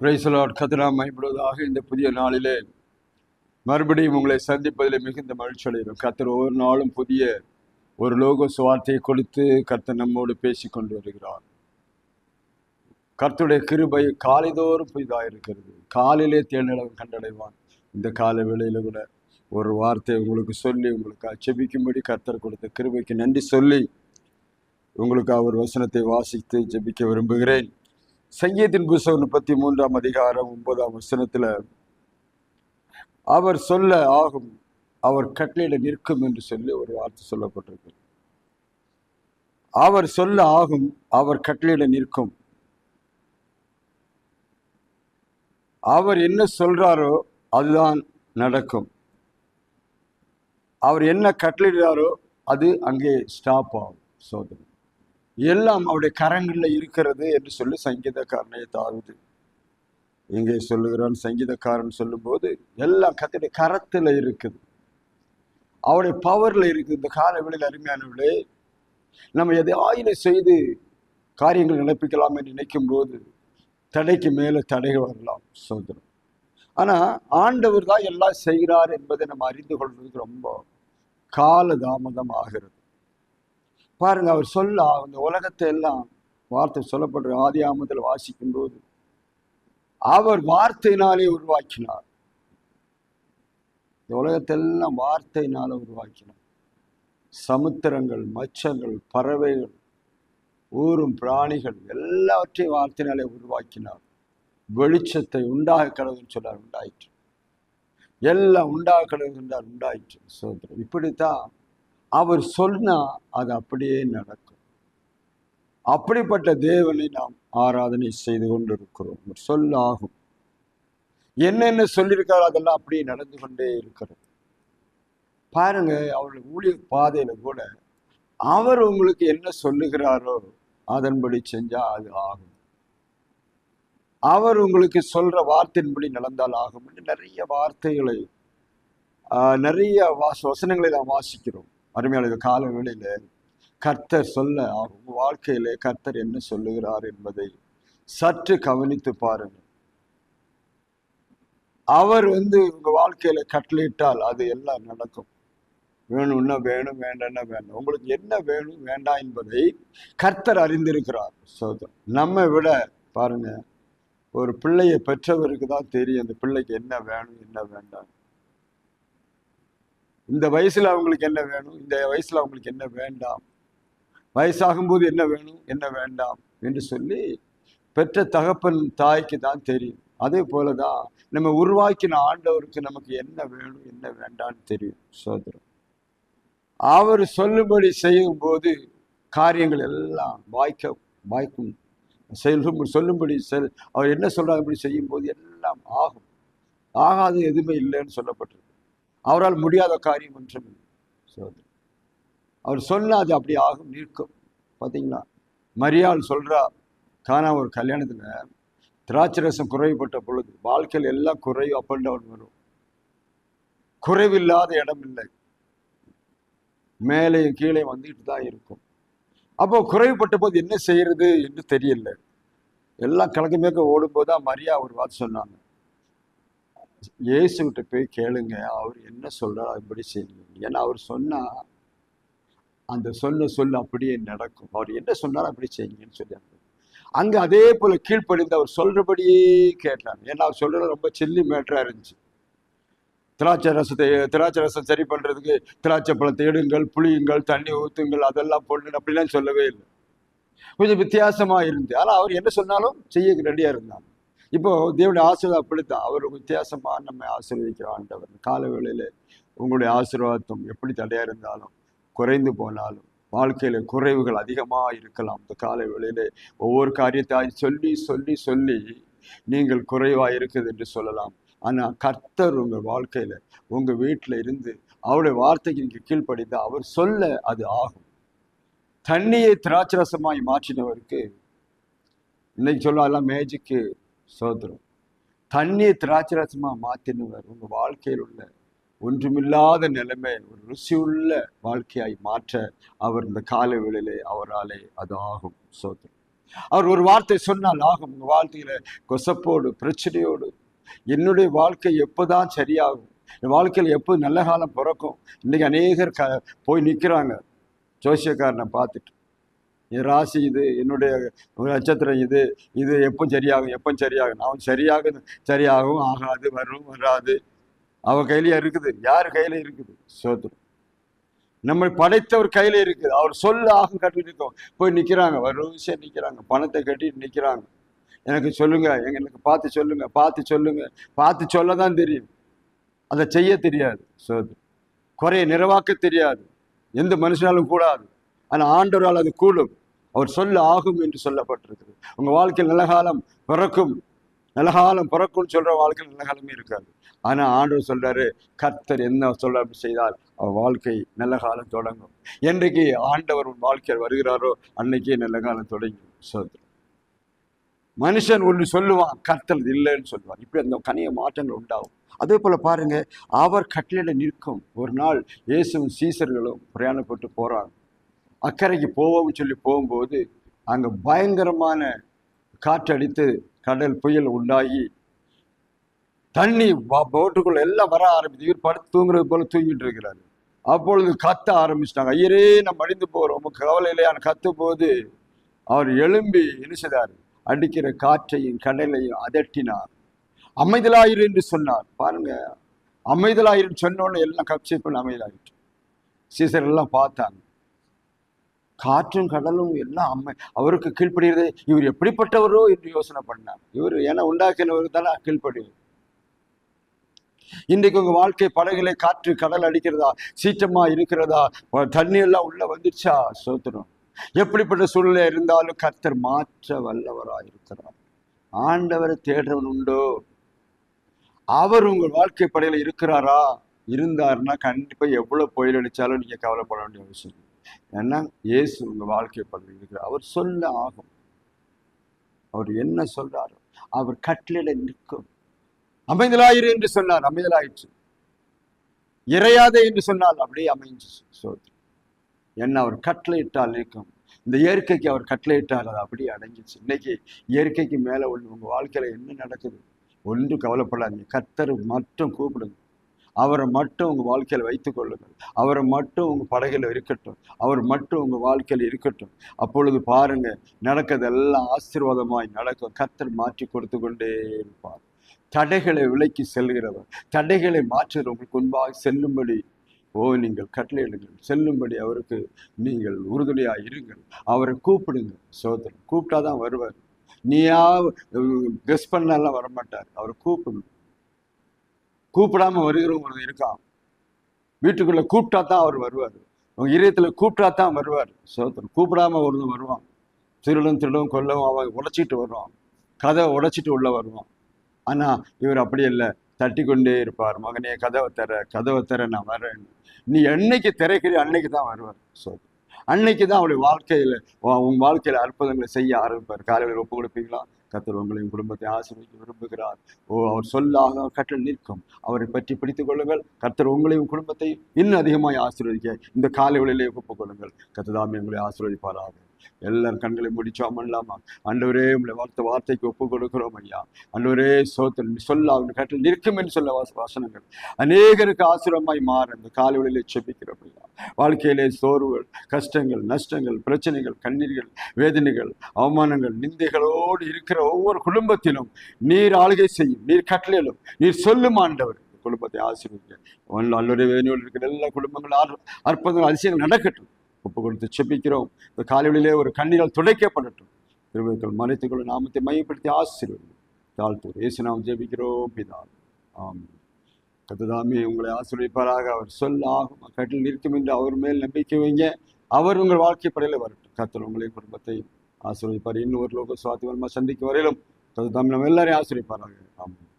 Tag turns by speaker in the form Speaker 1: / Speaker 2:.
Speaker 1: பிரைசலாட் கதிராம் மைப்படுவதாக இந்த புதிய நாளிலே மறுபடியும் உங்களை சந்திப்பதில் மிகுந்த மகிழ்ச்சி அடைகிறோம். கத்தர் ஒவ்வொரு நாளும் புதிய ஒரு லோக சுவார்த்தையை கொடுத்து கர்த்தர் நம்மோடு பேசி கொண்டு வருகிறார். கர்த்தருடைய கிருபை காலைதோறும் புதிதாக இருக்கிறது காலையிலே தேர்ந்தளவு கண்டடைவான். இந்த கால வேளையில் கூட ஒரு வார்த்தை உங்களுக்கு சொல்லி உங்களுக்கு அச்சபிக்கும்படி கர்த்தர் கொடுத்த கிருபைக்கு நன்றி சொல்லி உங்களுக்கு அவர் வசனத்தை வாசித்து ஜெபிக்க விரும்புகிறேன். சங்கீதத்தின் புஸ்தகம் முப்பத்தி மூன்றாம் அதிகாரம் ஒன்பதாம் வசனத்துல அவர் சொல்ல ஆகும் அவர் கட்டளையிட நிற்கும் என்று சொல்லி ஒரு வார்த்தை சொல்லப்பட்டிருக்கு. அவர் சொல்ல ஆகும் அவர் கட்டளையிட நிற்கும். அவர் என்ன சொல்றாரோ அதுதான் நடக்கும். அவர் என்ன கட்டளையிடுறாரோ அது அங்கே ஸ்டாப் ஆகும் சோதனை. எல்லாம் அவருடைய கரங்களில் இருக்கிறது என்று சொல்லி சங்கீதக்காரனை தாவுது இங்கே சொல்லுகிறான் சங்கீதக்காரன் சொல்லும்போது எல்லாம் கத்தடைய கரத்தில் இருக்குது. அவருடைய பவரில் இருக்குது. இந்த கால காலவெளியில் அருமையானவர்களே நம்ம எதை ஆயில செய்து காரியங்கள் நினைப்பிக்கலாம் என்று நினைக்கும் போது தடைக்கு மேலே தடைகள் வரலாம் சோதனம் ஆனால் ஆண்டவர் தான் எல்லாம் செய்கிறார் என்பதை நம்ம அறிந்து கொள்வதற்கு ரொம்ப கால தாமதம் ஆகிறது. பாருங்க அவர் சொல்ல அந்த உலகத்தை எல்லாம் வார்த்தை சொல்லப்படுற ஆதி ஆமத்தில் வாசிக்கும் போது அவர் வார்த்தையினாலே உருவாக்கினார். இந்த உலகத்தெல்லாம் வார்த்தையினால உருவாக்கினார். சமுத்திரங்கள் மச்சங்கள் பறவைகள் ஊரும் பிராணிகள் எல்லாவற்றையும் வார்த்தையினாலே உருவாக்கினார். வெளிச்சத்தை உண்டாக கடவுள்னு சொன்னார் உண்டாயிற்று. எல்லாம் உண்டாக கடவுள் என்றார் உண்டாயிற்று. சோதரம் இப்படித்தான் அவர் சொன்னால் அது அப்படியே நடக்கும். அப்படிப்பட்ட தேவனை நாம் ஆராதனை செய்து கொண்டிருக்கிறோம். அவர் சொல்ல ஆகும் என்னென்ன சொல்லியிருக்காரோ அதெல்லாம் அப்படியே நடந்து கொண்டே இருக்கிறது. பாருங்க அவருடைய ஊழிய பாதையில கூட அவர் உங்களுக்கு என்ன சொல்லுகிறாரோ அதன்படி செஞ்சா அது ஆகும். அவர் உங்களுக்கு சொல்ற வார்த்தையின்படி நடந்தால் ஆகும் என்று நிறைய வார்த்தைகளை நிறைய வாச வசனங்களை நாம் வாசிக்கிறோம். அருமையாளர் கால கர்த்தர் சொல்ல உங்க வாழ்க்கையிலே கர்த்தர் என்ன சொல்லுகிறார் என்பதை சற்று கவனித்து பாருங்க அவர் வந்து உங்க வாழ்க்கையில கட்டளையிட்டால் அது எல்லாம் நடக்கும். வேணும்னா வேணும் வேண்டாம்னா வேண்டாம். உங்களுக்கு என்ன வேணும் வேண்டாம் என்பதை கர்த்தர் அறிந்திருக்கிறார். சோதரம் நம்ம விட பாருங்க ஒரு பிள்ளையை பெற்றவருக்கு தான் தெரியும் அந்த பிள்ளைக்கு என்ன வேணும் என்ன வேண்டாம். இந்த வயசில் அவங்களுக்கு என்ன வேணும்? இந்த வயசில் அவங்களுக்கு என்ன வேண்டாம்? வயசாகும்போது என்ன வேணும்? என்ன வேண்டாம்? என்று சொல்லி பெற்ற தகப்பன் தாய்க்கு தான் தெரியும். அதே போலதான் நம்ம உருவாக்கின ஆண்டவருக்கு நமக்கு என்ன வேணும்? என்ன வேண்டாம்னு தெரியும் சோதரம். அவர் சொல்லும்படி செய்யும் போது காரியங்கள் எல்லாம் வாய்க்க வாய்க்கும். செல்லும் சொல்லும்படி செல் அவர் என்ன சொல்றாருபடி செய்யும் போது எல்லாம் ஆகும். ஆகாது எதுவுமே இல்லைன்னு சொல்லப்பட்டிருக்கு. அவரால் முடியாத காரியம் ஒன்றும் இல்லை. சோதரி அவர் சொல்ல அது அப்படி ஆகும் நிற்கும் பார்த்தீங்களா மரியாள் சொல்றா காணா ஒரு கல்யாணத்தில் திராட்சை ரசம் குறைவுபட்ட பொழுது வாழ்க்கையில் எல்லாம் குறைவு அப் அண்ட் டவுன் வரும். குறைவில்லாத இடம் இல்லை. மேலேயும் கீழே வந்துட்டு தான் இருக்கும். அப்போ குறைவுபட்ட போது என்ன செய்யறது என்று தெரியல. எல்லாம் கலக்கமேக்க ஓடும்போது தான் மரியா ஒரு வார்த்தை சொன்னாங்க. இயேசுகிட்ட போய் கேளுங்க அவர் என்ன சொல்றா இப்படி செய்யுங்க. ஏன்னா அவர் சொன்னா அந்த சொன்ன சொல் அப்படியே நடக்கும். அவர் என்ன சொன்னாலும் அப்படி செய்யுங்கன்னு சொல்லியாங்க அங்க அதே போல கீழ்ப்படிந்து அவர் சொல்றபடியே கேட்டாங்க ஏன்னா அவர் சொல்றது ரொம்ப சில்லி மேட்டரா இருந்துச்சு. திராட்சை ரசத்தை திராட்சை ரசம் சரி பண்றதுக்கு திராட்சை பழத்தை எடுங்கள் புளியுங்கள் தண்ணி ஊத்துங்கள் அதெல்லாம் பொண்ணு அப்படிலாம் சொல்லவே இல்லை. கொஞ்சம் வித்தியாசமா இருந்து. ஆனா அவர் என்ன சொன்னாலும் செய்ய ரெடியா இருந்தாங்க இப்போ தேவனுடைய ஆசீர்வாதம் அப்படித்தான். அவர் வித்தியாசமா நம்ம ஆசீர்வதிக்கிற ஆண்டவர். கால வேளையில உங்களுடைய ஆசீர்வாதம் எப்படி தடையா இருந்தாலும் குறைந்து போனாலும் வாழ்க்கையில குறைவுகள் அதிகமா இருக்கலாம். இந்த கால வேளையில ஒவ்வொரு காரியத்தை சொல்லி சொல்லி சொல்லி நீங்கள் குறைவா இருக்குது என்று சொல்லலாம். ஆனா கர்த்தர் உங்க வாழ்க்கையில உங்க வீட்டுல இருந்து அவருடைய வார்த்தைக்கு நீங்க கீழ்ப்படிந்து அவர் சொல்ல அது ஆகும். தண்ணியை திராட்சரசமாய் மாற்றினவருக்கு இன்னைக்கு சொல்லலாம் மேஜிக்கு சோதரும். தண்ணியை திராட்சரசமா மாற்றினவர் உங்கள் வாழ்க்கையில் உள்ள ஒன்றுமில்லாத நிலைமை ஒரு ருசியுள்ள வாழ்க்கையாய் மாற்ற அவர் இந்த கால வேளையிலே அவராலே அது ஆகும் சோதரும். அவர் ஒரு வார்த்தை சொன்னால் ஆகும். உங்கள் வாழ்க்கையில கொசப்போடு பிரச்சனையோடு என்னுடைய வாழ்க்கை எப்போதான் சரியாகும்? என் வாழ்க்கையில் எப்போ நல்ல காலம் பிறக்கும்? இன்றைக்கி அநேகர் க போய் நிற்கிறாங்க ஜோசியக்காரனை பார்த்துட்டு. என் ராசி இது என்னுடைய நட்சத்திரம் இது இது எப்போ சரியாகும் எப்போ சரியாகும்? அவன் சரியாக சரியாகவும் ஆகாது வரும் வராது. அவ கையிலயே இருக்குது. யார் கையில இருக்குது? சோத்திரம் நம்மை படைத்தவர் கையில இருக்குது. அவர் சொல்ல ஆகும் கட்டிட்டு இருக்கோம் போய் நிக்கிறாங்க. வரிசையா நிற்கிறாங்க பணத்தை கட்டிட்டு நிற்கிறாங்க எனக்கு சொல்லுங்க. எனக்கு பார்த்து சொல்லுங்க. பார்த்து சொல்லுங்க. பார்த்து சொல்ல தான் தெரியும். அதை செய்ய தெரியாது. சோதரி. குறைய நிறைவாக்க தெரியாது. எந்த மனுஷனாலும் கூடாது. ஆனால் ஆண்டவரால் அது கூடும். அவர் சொல்ல ஆகும் என்று சொல்லப்பட்டிருக்கிறது. உங்க வாழ்க்கையில் நல்ல காலம் பிறக்கும். நல்ல காலம் பிறக்கும்னு சொல்ற வாழ்க்கையில் நல்ல காலமே இருக்காது. ஆனால் ஆண்டவர் சொல்றாரு கர்த்தர் என்ன சொல்ல அப்படி செய்தால் அவர் வாழ்க்கை நல்ல காலம் தொடங்கும். என்றைக்கு ஆண்டவர் உன் வாழ்க்கையில் வருகிறாரோ அன்னைக்கே நல்ல காலம் தொடங்கி. மனுஷன் ஒன்று சொல்லுவான் கர்த்தர் இல்லைன்னு சொல்லுவான். இப்படி அந்த கனிய மாற்றங்கள் உண்டாகும். அதே போல பாருங்க அவர் கட்டளையில நிற்கும். ஒரு நாள் இயேசுவும் சீசர்களும் பிரயாணப்பட்டு போறாங்க. அக்கறைக்கு போவோம்னு சொல்லி போகும்போது அங்க பயங்கரமான காற்றடித்து கடல் புயல் உண்டாகி தண்ணி போட்டுக்குள்ள எல்லாம் வர ஆரம்பிச்சு இவர் படுத்து தூங்குறது போல தூங்கிட்டு இருக்கிறாரு. அப்பொழுது கத்த ஆரம்பிச்சிட்டாங்க. ஐயரே நம்ம அழிந்து போகிறோம் கவலை இல்லையான்னு கத்தும் போது அவர் எழும்பி என்ன அடிக்கிற காற்றையும் கடலையும் அதட்டினார். அமைதலாயிரு என்று சொன்னார். பாருங்க அமைதலாயிரு சொன்னோன்னு எல்லாம் கப்சி பண்ண சீசர் எல்லாம் பார்த்தாங்க. காற்றும் கடலும் எல்லாம் அம்மை அவருக்கு கீழ்ப்படுகிறது. இவர் எப்படிப்பட்டவரோ என்று யோசனை பண்ணார். இவர் ஏன்னா உண்டாக்கினவர் தானே கீழ்ப்படுவது இன்றைக்கு உங்க வாழ்க்கை படகுல காற்று கடல் அடிக்கிறதா? சீற்றமா இருக்கிறதா? தண்ணி எல்லாம் உள்ள வந்துச்சா சோத்துறோம் எப்படிப்பட்ட சூழ்நிலை இருந்தாலும் கர்த்தர் மாற்ற வல்லவராக இருக்கிறார். ஆண்டவரை தேடுறவன் உண்டோ? அவர் உங்கள் வாழ்க்கை படையில இருக்கிறாரா? இருந்தாருன்னா கண்டிப்பா எவ்வளவு புயல் அடிச்சாலும் நீங்க கவலைப்பட வேண்டிய அவசியம் ஏன்னா இயேசு உங்கள் வாழ்க்கை படையில் அவர் சொல்ல ஆகும். அவர் என்ன சொல்றாரோ அவர் கட்டளையில நிற்கும். அமைதலாயிரு என்று சொன்னார் அமைதலாயிற்று. இறையாதே என்று சொன்னால் அப்படியே அமைஞ்சு சோத்ரி என்ன அவர் கட்டளையிட்டால் நிற்கும். இந்த இயற்கைக்கு அவர் கட்டளையிட்டால் அது அப்படியே அடைஞ்சிச்சு இன்னைக்கு இயற்கைக்கு மேல உள்ள உங்க வாழ்க்கையில என்ன நடக்குது? ஒன்று கவலைப்படாதீங்க. கத்தர் மட்டும் கூப்பிடுங்க. அவரை மட்டும் உங்கள் வாழ்க்கையில் வைத்து கொள்ளுங்கள். அவரை மட்டும் உங்கள் படகில் இருக்கட்டும். அவர் மட்டும் உங்கள் வாழ்க்கையில் இருக்கட்டும். அப்பொழுது பாருங்கள் நடக்கிறதெல்லாம் ஆசீர்வாதமாய் நடக்கும். கத்தர் மாற்றி கொடுத்து கொண்டே இருப்பார். தடைகளை விலக்கி செல்கிறவர். தடைகளை மாற்றுகிற உங்களுக்கு முன்பாக செல்லும்படி ஓ நீங்கள் கட்டளையிடுங்கள் செல்லும்படி அவருக்கு நீங்கள் உறுதுணையாக இருங்கள். அவரை கூப்பிடுங்க சோதரன் கூப்பிட்டாதான் வருவார். நீயா கெஸ் பண்ணாலாம் வரமாட்டார். அவரை கூப்பிடணும். கூப்பிடாம வருகிறவங்க இருக்கான். வீட்டுக்குள்ள கூப்பிட்டா தான் அவர் வருவார். உங்க இதயத்துல கூப்பிட்டா தான் வருவார். சோதரன் கூப்பிடாம ஒருத்தன் வருவான். திருடும் திருடும் கொல்லவும் அவன் உடைச்சிட்டு வருவான். கதவை உடைச்சிட்டு உள்ள வருவான். ஆனா இவர் அப்படி இல்லை. தட்டி கொண்டே இருப்பார். மகனே கதவை தர கதவை தர நான் வரேன். நீ என்னைக்கு திரைக்கிறீ அன்னைக்கு தான் வருவார். ஸோ அன்னைக்கு தான் அவருடைய வாழ்க்கையில உன் வாழ்க்கையில அற்புதங்களை செய்ய ஆரம்பிப்பார். காலையில் ஒப்பு கொடுப்பீங்களா? கத்தர் உங்களையும் குடும்பத்தை ஆசீர்வதிக்க விரும்புகிறார். ஓ அவர் சொல்லாக கற்றல் நிற்கும். அவரை பற்றி பிடித்துக் கொள்ளுங்கள். கத்தர் உங்களையும் குடும்பத்தையும் இன்னும் அதிகமாய் ஆசீர்வதிக்க இந்த காலை வேளையிலே ஒப்புக் கொள்ளுங்கள். கத்ததாமி உங்களை ஆசீர்வதிப்பாராக. எல்லாரும் கண்களை முடிச்சோம் இல்லாமா ஆண்டவரே உங்களை வார்த்தை வார்த்தைக்கு ஒப்பு கொடுக்கிறோம் ஐயா. ஆண்டவரே சோத்தன் சொல்ல கற்றல் கட்டில் நிற்கும் என்று சொல்ல வாச வாசனங்கள். அநேகருக்கு ஆசிரமாய் மாற இந்த காலைகளிலே செபிக்கிறோம் ஐயா. வாழ்க்கையிலே சோர்வுகள் கஷ்டங்கள் நஷ்டங்கள் பிரச்சனைகள் கண்ணீர்கள் வேதனைகள் அவமானங்கள் நிந்தைகளோடு இருக்கிற ஒவ்வொரு குடும்பத்திலும் நீர் ஆளுகை செய்யும் நீர் கட்டளையிலும் நீர் சொல்லும் ஆண்டவர். இந்த குடும்பத்தை ஆசீர்வதிக்க அல்லோடைய வேதனையோடு இருக்கிற எல்லா குடும்பங்களும் அற்ப- அற்புதங்கள் அதிசயங்கள் நடக்கட்டும். ஒப்பு கொடுத்து செப்பிக்கிறோம் இந்த காலைகளிலே ஒரு கண்ணீரால் துடைக்கப்படட்டும். திருவிழாக்கள் மறைத்துக்கொள்ள நாமத்தை மையப்படுத்தி ஆசீர்வதி தாழ்த்தூர் இயேசு நாம் ஜெபிக்கிறோம் பிதா. ஆம் கத்துதாமே உங்களை ஆசிரியப்பாராக அவர் சொல் ஆகும் கட்டில் நிற்கும் என்று அவர் மேல் நம்பிக்கை வைங்க அவர் உங்கள் வாழ்க்கை படையில் வரட்டும். கத்தர் உங்களையும் குடும்பத்தையும் ஆசிரியப்பார் இன்னும் ஒரு லோக சுவாத்தி வருமா சந்திக்கும் வரையிலும் கத்துதாமே நம்ம எல்லாரையும் ஆசிரியப்பாராக ஆமாம்